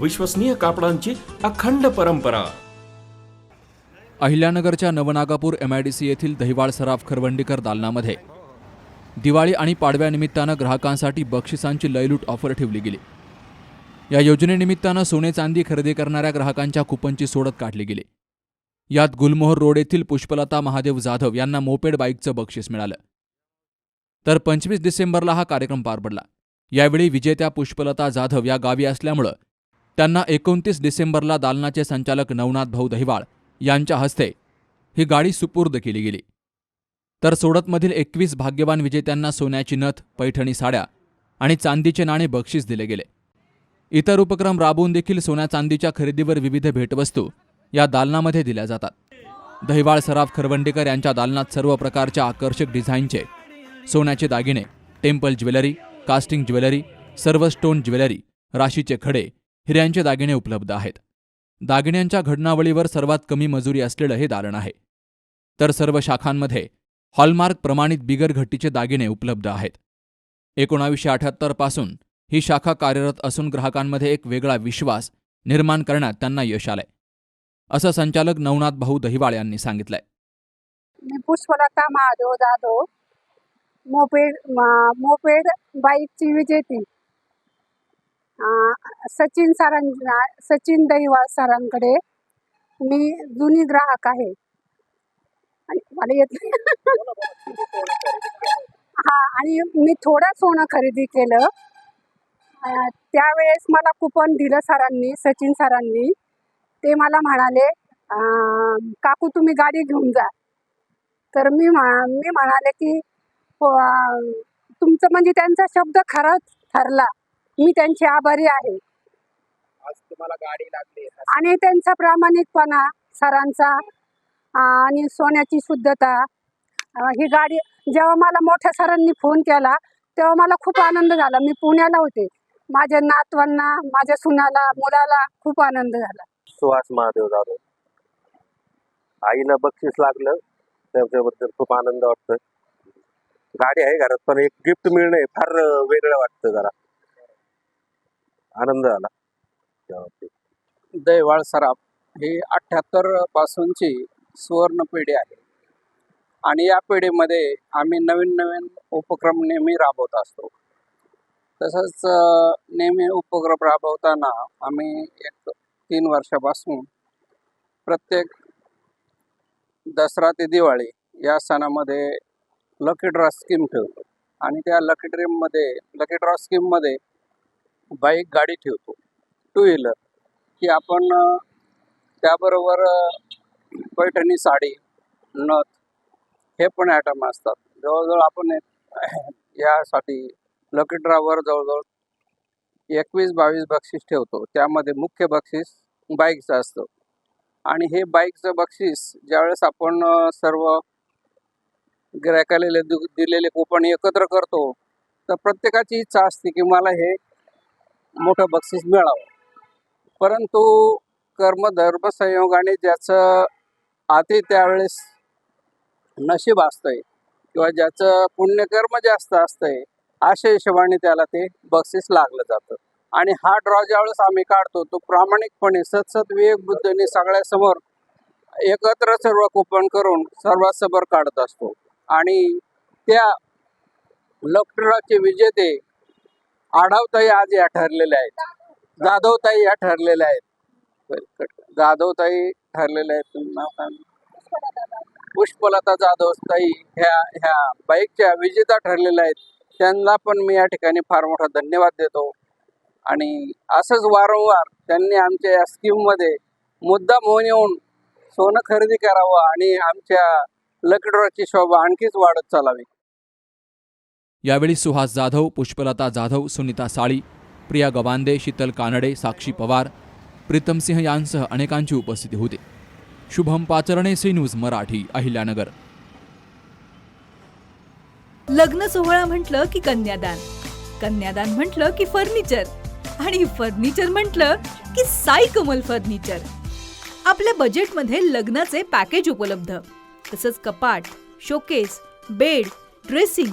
विश्वसनीय कापडांची अखंड परंपरा. अहिल्यानगरच्या नवनागापूर सी येथील दहिवाळ सराफ खरवंडीकर दालनामध्ये दिवाळी आणि पाडव्यानिमित्तानं ग्राहकांसाठी बक्षिसांची लयलूट ऑफर ठेवली गेली. या योजनेनिमित्तानं सोने चांदी खरेदी करणाऱ्या ग्राहकांच्या कुपनची सोडत काढली गेली. यात गुलमोहर रोड येथील पुष्पलता महादेव जाधव यांना मोपेड बाईकचं बक्षीस मिळालं. तर पंचवीस डिसेंबरला हा कार्यक्रम पार पडला. यावेळी विजेत्या पुष्पलता जाधव या गावी असल्यामुळं त्यांना एकोणतीस डिसेंबरला दालनाचे संचालक नवनाथ भाऊ दहिवाळ यांच्या हस्ते ही गाडी सुपूर्द केली गेली. तर सोडतमधील एकवीस भाग्यवान विजेत्यांना सोन्याची नथ पैठणी साड्या आणि चांदीचे नाणे बक्षीस दिले गेले. इतर उपक्रम राबवून देखील सोन्या चांदीच्या खरेदीवर विविध भेटवस्तू या दालनामध्ये दिल्या जातात. दहिवाळ सराफ खरवंडेकर यांच्या दालनात सर्व प्रकारच्या आकर्षक डिझाईनचे सोन्याचे दागिने टेम्पल ज्वेलरी कास्टिंग ज्वेलरी सर्व स्टोन ज्वेलरी राशीचे खडे हिऱ्यांचे दागिने उपलब्ध आहेत. दागिन्यांच्या घडणावळीवर सर्वात कमी मजुरी असलेलं हे दालन आहे. तर सर्व शाखांमध्ये हॉलमार्क प्रमाणित बिगर घट्टीचे दागिने उपलब्ध आहेत. एकोणावीसशे अठ्याहत्तरपासून ही शाखा कार्यरत असून ग्राहकांमध्ये एक वेगळा विश्वास निर्माण करण्यात त्यांना यश आलंय. असं संचालक नवनाथ भाऊ दहिवाळ यांनी सांगितलंय. मी पुष्पलता महादेव जाधव मोपेड म- मोपेड बाईकची विजेती. सचिन सरां सचिन दहिवाळ सरांकडे मी जुनी ग्राहक आहे. आणि मला येत हा आणि मी थोडं सोनं खरेदी केलं. त्यावेळेस मला कुपन दिलं सरांनी सचिन सरांनी. ते मला म्हणाले काकू तुम्ही गाडी घेऊन जा. तर मी म्हा मी म्हणाले की तुमचं म्हणजे त्यांचा शब्द खराच ठरला. मी त्यांची आभारी आहे. आज तुम्हाला गाडी लागली. आणि त्यांचा प्रामाणिकपणा सरांचा आणि सोन्याची शुद्धता अं, ही गाडी जेव्हा मला मोठ्या सरांनी फोन केला तेव्हा मला खूप आनंद झाला. मी पुण्याला होते. माझ्या नातवांना माझ्या सुनाला मुलाला खूप आनंद झाला. सुहास महादेव जाधव आईला बक्षीस लागलं. त्याच्याबद्दल खूप आनंद वाटतोय. गाडी आहे घरात पण एक गिफ्ट मिळणं हे फार वेगळं वाटतं जरा. आनंद झाला दैवाळ सराफ ही अठ्ठ्याहत्तर पासूनची सुवर्ण पिढी आहे. आणि या पिढीमध्ये आम्ही नवीन नवीन उपक्रम नेहमी राबवत असतो. तसंच नेहमी उपक्रम राबवताना आम्ही एक तीन वर्षापासून प्रत्येक दसरा ते दिवाळी या सणामध्ये लकी ड्रॉ स्कीम ठेवतो. आणि त्या लकी ड्रीममध्ये लकी ड्रॉ स्कीममध्ये बाईक गाडी ठेवतो. टू व्हीलर की आपण त्याबरोबर पैठणी साडी नथ हे पण ॲटम असतात. जवळजवळ आपण यासाठी लकी ड्रावर जवळजवळ एकवीस बावीस बक्षीस ठेवतो. त्यामध्ये मुख्य बक्षीस बाईकचं असतं. आणि हे बाईकचं बक्षीस ज्यावेळेस आपण सर्व गिरायकाला दिलेले कुपन एकत्र करतो तर प्रत्येकाची इच्छा असते की मला हे मोठं बक्षीस मिळावं. परंतु कर्मधर्म संयोगाने ज्याचं आधी त्यावेळेस नशीब असतंय किंवा ज्याचं पुण्यकर्म जास्त असतंय अशा हिशोबाने त्याला ते बक्षीस लागलं जातं. आणि हा ड्रॉ ज्यावेळेस आम्ही काढतो तो प्रामाणिकपणे सतसत विवेक बुद्धीने सगळ्यासमोर एकत्र सर्व कुपन करून सर्वांसमोर काढत असतो. आणि त्या लॉकड्रॉचे विजेते आढावताई आज या ठरलेल्या आहेत. जाधवताई या ठरलेल्या आहेत. जाधवताई ठरलेल्या आहेत. नाव काय पुष्पलता जाधवताई ह्या ह्या बाईकच्या विजेता ठरलेल्या आहेत. त्यांना पण मी या ठिकाणी फार मोठा धन्यवाद देतो. आणि असंच वारंवार त्यांनी आमच्या या स्कीममध्ये मुद्दा मोहन येऊन सोनं खरेदी करावं आणि आमच्या लकडोराची शोभा आणखीच वाढत चालावी. यावेळी सुहास जाधव पुष्पलता जाधव सुनीता साळी प्रिया गवांदे शीतल कानडे साक्षी पवार प्रीतम सिंह यांसह अनेकांची उपस्थिती होती. Shubham Pacharne C news Marathi Ahilyanagar. लग्न सोहळा म्हटलं की कन्यादान. कन्यादान म्हटलं की फर्निचर. आणि फर्निचर म्हटलं की साई कमल फर्निचर. आपल्या बजेटमध्ये लग्नाचे पॅकेज उपलब्ध. तसंच कपाट showcase bed dressing